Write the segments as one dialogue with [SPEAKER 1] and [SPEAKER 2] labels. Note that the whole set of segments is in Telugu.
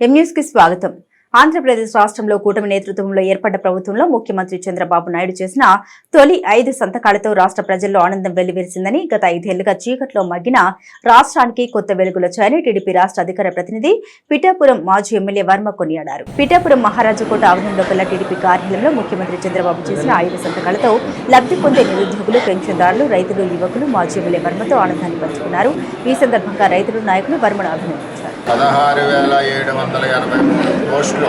[SPEAKER 1] ఎంన్యూస్కి స్వాగతం. ఆంధ్రప్రదేశ్ రాష్ట్రంలో కూటమి నేతృత్వంలో ఏర్పడ్డ ప్రభుత్వంలో ముఖ్యమంత్రి చంద్రబాబు నాయుడు చేసిన తొలి ఐదు సంతకాలతో రాష్ట్ర ప్రజల్లో ఆనందం వెల్లివిరిసిందని గత ఐదేళ్ళుగా చీకట్లో మగ్గిన రాష్ట్రానికి కొత్త వెలుగులొచ్చాయని టీడీపీ రాష్ట్ర అధికార ప్రతినిధి పిఠాపురం మాజీ ఎమ్మెల్యే వర్మ కొనియాడారు. పిఠాపురం మహారాజకోట ఆవరణలో గల టీడీపీ కార్యాలయంలో ముఖ్యమంత్రి చంద్రబాబు చేసిన ఐదు సంతకాలతో లబ్ధి పొందే నిరుద్యోగులు పెన్షన్దారులు రైతులు యువకులు మాజీ ఎమ్మెల్యే వర్మతో ఆనందాన్ని పంచుకున్నారు. ఈ సందర్భంగా రైతులు నాయకులు వర్మను అభినందించారు.
[SPEAKER 2] పదహారు వేల ఏడు వందల ఎనభై మూడు పోస్టులు.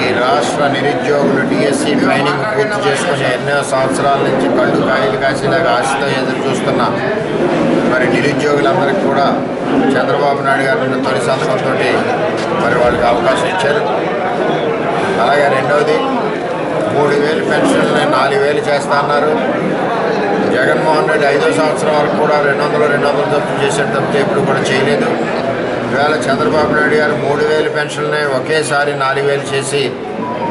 [SPEAKER 2] ఈ రాష్ట్ర నిరుద్యోగులు డిఎస్సి ట్రైనింగ్ పూర్తి చేసుకుని ఎన్నో సంవత్సరాల నుంచి కళ్ళు కాయలు కాసేలాగా ఆశతో ఎదురు చూస్తున్న మరి నిరుద్యోగులందరికీ కూడా చంద్రబాబు నాయుడు గారు నిన్న తొలి సంతకంతో మరి వాళ్ళకి అవకాశం ఇచ్చారు. అలాగే రెండవది మూడు వేలు పెన్షన్లు నాలుగు వేలు చేస్తా అన్నారు. జగన్మోహన్ రెడ్డి ఐదో సంవత్సరం వరకు కూడా రెండు వందలు రెండు వందలు తప్పు చేసేటప్పుడు ఎప్పుడు కూడా చేయలేదు. ఈవేళ చంద్రబాబు నాయుడు గారు మూడు వేలు పెన్షన్లని ఒకేసారి నాలుగు వేలు చేసి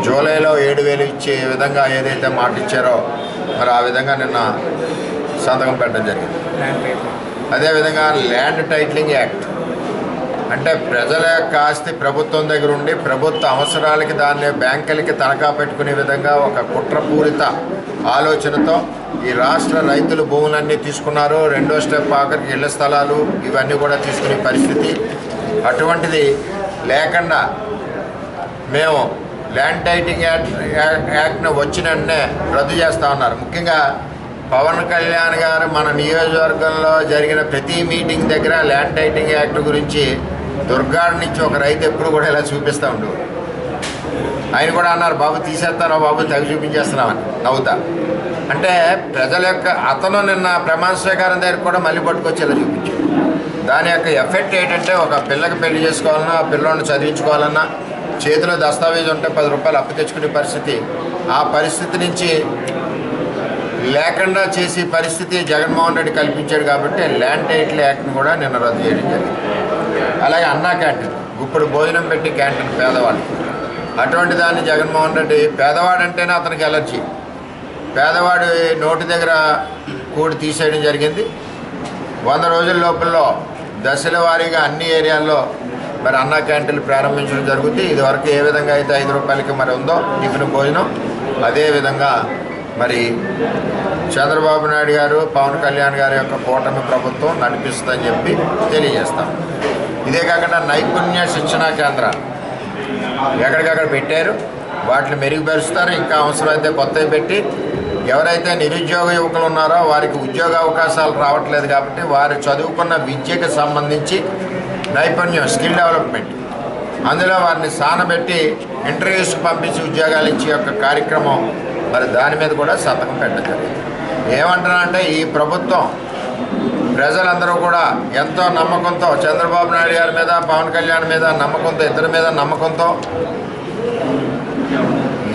[SPEAKER 2] జూలైలో ఏడు వేలు ఇచ్చే విధంగా ఏదైతే మాట ఇచ్చారో మరి ఆ విధంగా నిన్న సంతకం పెట్టడం జరిగింది. అదేవిధంగా ల్యాండ్ టైటిలింగ్ యాక్ట్. అంటే ప్రజల యొక్క ఆస్తి ప్రభుత్వం దగ్గర ఉండి ప్రభుత్వ అవసరాలకి దాన్ని బ్యాంకులకి తనఖా పెట్టుకునే విధంగా ఒక కుట్రపూరిత ఆలోచనతో ఈ రాష్ట్ర రైతులు భూములన్నీ తీసుకున్నారు. రెండో స్టెప్ ఆఖరికి ఇళ్ళ స్థలాలు ఇవన్నీ కూడా తీసుకునే పరిస్థితి. అటువంటిది లేకుండా మేము ల్యాండ్ టైటింగ్ యాక్ట్ యాక్ట్ను వచ్చిన వెంటనే రద్దు చేస్తా ఉన్నారు. ముఖ్యంగా పవన్ కళ్యాణ్ గారు మన నియోజకవర్గంలో జరిగిన ప్రతి మీటింగ్ దగ్గర ల్యాండ్ టైటింగ్ యాక్ట్ గురించి దుర్గాడ నుంచి ఒక రైతు ఎప్పుడు కూడా ఇలా చూపిస్తూ ఉండు. ఆయన కూడా అన్నారు బాబు తీసేస్తారా బాబు? తగి చూపించేస్తున్నామని. నవ్వుతా. అంటే ప్రజల యొక్క అతను నిన్న ప్రమాణ స్వీకారం దగ్గర కూడా మళ్ళీ పట్టుకొచ్చేలా చూపించాడు. దాని యొక్క ఎఫెక్ట్ ఏంటంటే ఒక పిల్లకి పెళ్ళి చేసుకోవాలన్నా ఆ పిల్లోని చదివించుకోవాలన్నా చేతిలో దస్తావేజ్ ఉంటే పది రూపాయలు అప్పు తెచ్చుకునే పరిస్థితి. ఆ పరిస్థితి నుంచి లేకుండా చేసే పరిస్థితి జగన్మోహన్ రెడ్డి కల్పించాడు కాబట్టి ల్యాండ్ టైటిల్ యాక్ట్ని కూడా నిన్న రద్దు చేయడం జరిగింది. అలాగే అన్నా క్యాంటీన్ ఇప్పుడు భోజనం పెట్టి క్యాంటీన్ పేదవాళ్ళు. అటువంటి దాన్ని జగన్మోహన్ రెడ్డి పేదవాడంటేనే అతనికి ఎలర్జీ. పేదవాడి నోటి దగ్గర కూడి తీసేయడం జరిగింది. వంద రోజుల లోపల దశల వారీగా అన్ని ఏరియాల్లో మరి అన్న క్యాంటీన్లు ప్రారంభించడం జరుగుతుంది. ఇదివరకు ఏ విధంగా అయితే ఐదు రూపాయలకి మరి ఉందో టిఫిన్ భోజనం అదే విధంగా మరి చంద్రబాబు నాయుడు గారు పవన్ కళ్యాణ్ గారి యొక్క కూటమి ప్రభుత్వం నడిపిస్తుందని చెప్పి తెలియజేస్తాం. ఇదే కాకుండా నైపుణ్య శిక్షణా కేంద్రాలు ఎక్కడికక్కడ పెట్టారు. వాటిని మెరుగుపరుస్తారు. ఇంకా అవసరమైతే కొత్తవి పెట్టి ఎవరైతే నిరుద్యోగ యువకులు ఉన్నారో వారికి ఉద్యోగ అవకాశాలు రావట్లేదు కాబట్టి వారు చదువుకున్న విద్యకు సంబంధించి నైపుణ్యం స్కిల్ డెవలప్మెంట్. అందులో వారిని సానబెట్టి ఇంటర్వ్యూస్ పంపించి ఉద్యోగాలు ఇచ్చే యొక్క కార్యక్రమం మరి దాని మీద కూడా సతకం పెట్టడం ఏమంటారంటే ఈ ప్రభుత్వం ప్రజలందరూ కూడా ఎంతో నమ్మకంతో చంద్రబాబు నాయుడు గారి మీద పవన్ కళ్యాణ్ మీద నమ్మకంతో ఇద్దరి మీద నమ్మకంతో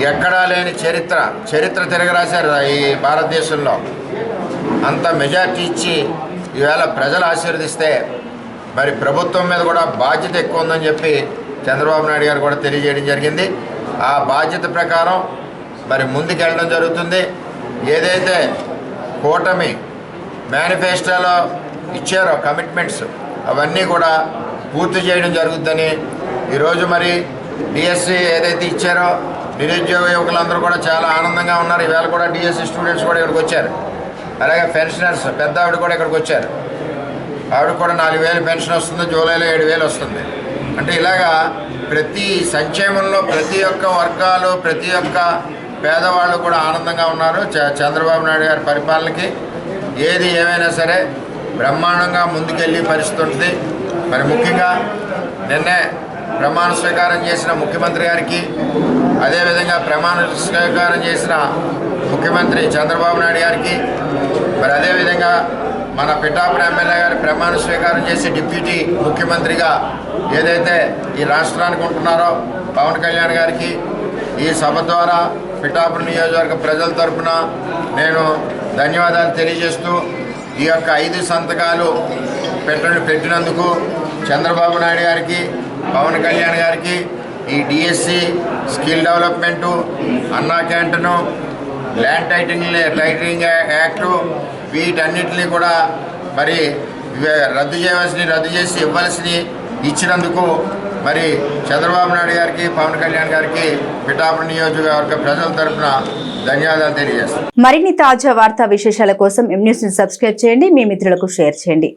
[SPEAKER 2] ఎక్కడా లేని చరిత్ర చరిత్ర తిరగరాశారు ఈ భారతదేశంలో. అంత మెజార్టీ ఇచ్చి ఈవేళ ప్రజలు ఆశీర్వదిస్తే మరి ప్రభుత్వం మీద కూడా బాధ్యత ఎక్కువ ఉందని చెప్పి చంద్రబాబు నాయుడు గారు కూడా తెలియజేయడం జరిగింది. ఆ బాధ్యత ప్రకారం మరి ముందుకెళ్ళడం జరుగుతుంది. ఏదైతే కూటమి మేనిఫెస్టోలో ఇచ్చారో కమిట్మెంట్స్ అవన్నీ కూడా పూర్తి చేయడం జరుగుతుందని ఈరోజు మరి డిఎస్సి ఏదైతే ఇచ్చారో నిరుద్యోగ యువకులందరూ కూడా చాలా ఆనందంగా ఉన్నారు. ఈవేళ కూడా డిఎస్సి స్టూడెంట్స్ కూడా ఇక్కడికి వచ్చారు. అలాగే పెన్షనర్స్ పెద్ద ఆవిడ కూడా ఇక్కడికి వచ్చారు. ఆవిడ కూడా నాలుగు వేలు పెన్షన్ వస్తుంది జూలైలో ఏడు వేలు వస్తుంది. అంటే ఇలాగా ప్రతి సంక్షేమంలో ప్రతి ఒక్క వర్గాలు ప్రతి ఒక్క పేదవాళ్ళు కూడా ఆనందంగా ఉన్నారు. చ- చంద్రబాబు నాయుడు గారి పరిపాలనకి ఏది ఏమైనా సరే బ్రహ్మాండంగా ముందుకెళ్ళి పరిస్థితి ఉంటుంది. మరి ముఖ్యంగా నిన్నే ప్రమాణ స్వీకారం చేసిన ముఖ్యమంత్రి గారికి అదేవిధంగా ప్రమాణ స్వీకారం చేసిన ముఖ్యమంత్రి చంద్రబాబు నాయుడు గారికి మరి అదేవిధంగా మన పిఠాపురం ఎమ్మెల్యే గారి ప్రమాణ స్వీకారం చేసి డిప్యూటీ ముఖ్యమంత్రిగా ఏదైతే ఈ రాష్ట్రానికి ఉంటున్నారో పవన్ కళ్యాణ్ గారికి ఈ సభ ద్వారా పిఠాపురం నియోజకవర్గ ప్రజల తరపున నేను ధన్యవాదాలు తెలియజేస్తూ ఈ యొక్క ఐదు సంతకాలు పెట్ట పెట్టినందుకు చంద్రబాబు నాయుడు గారికి పవన్ కళ్యాణ్ గారికి ఈ డిఎస్సి స్కిల్ డెవలప్మెంటు అన్నా క్యాంటను ల్యాండ్ టైటింగ్ టైటింగ్ యాక్టు వీటన్నిటిని కూడా మరి రద్దు చేయవలసినవి రద్దు చేసి ఇవ్వాల్సినవి ఇచ్చినందుకు మరి చంద్రబాబు నాయుడు గారికి పవన్ కళ్యాణ్ గారికి పిఠాపురం నియోజకవర్గ ప్రజల తరఫున ధన్యవాదాలు తెలియజేస్తాను
[SPEAKER 1] మరిన్ని తాజా వార్తా విశేషాల కోసం ఎం న్యూస్ సబ్స్క్రైబ్ చేయండి మీ మిత్రులకు షేర్ చేయండి.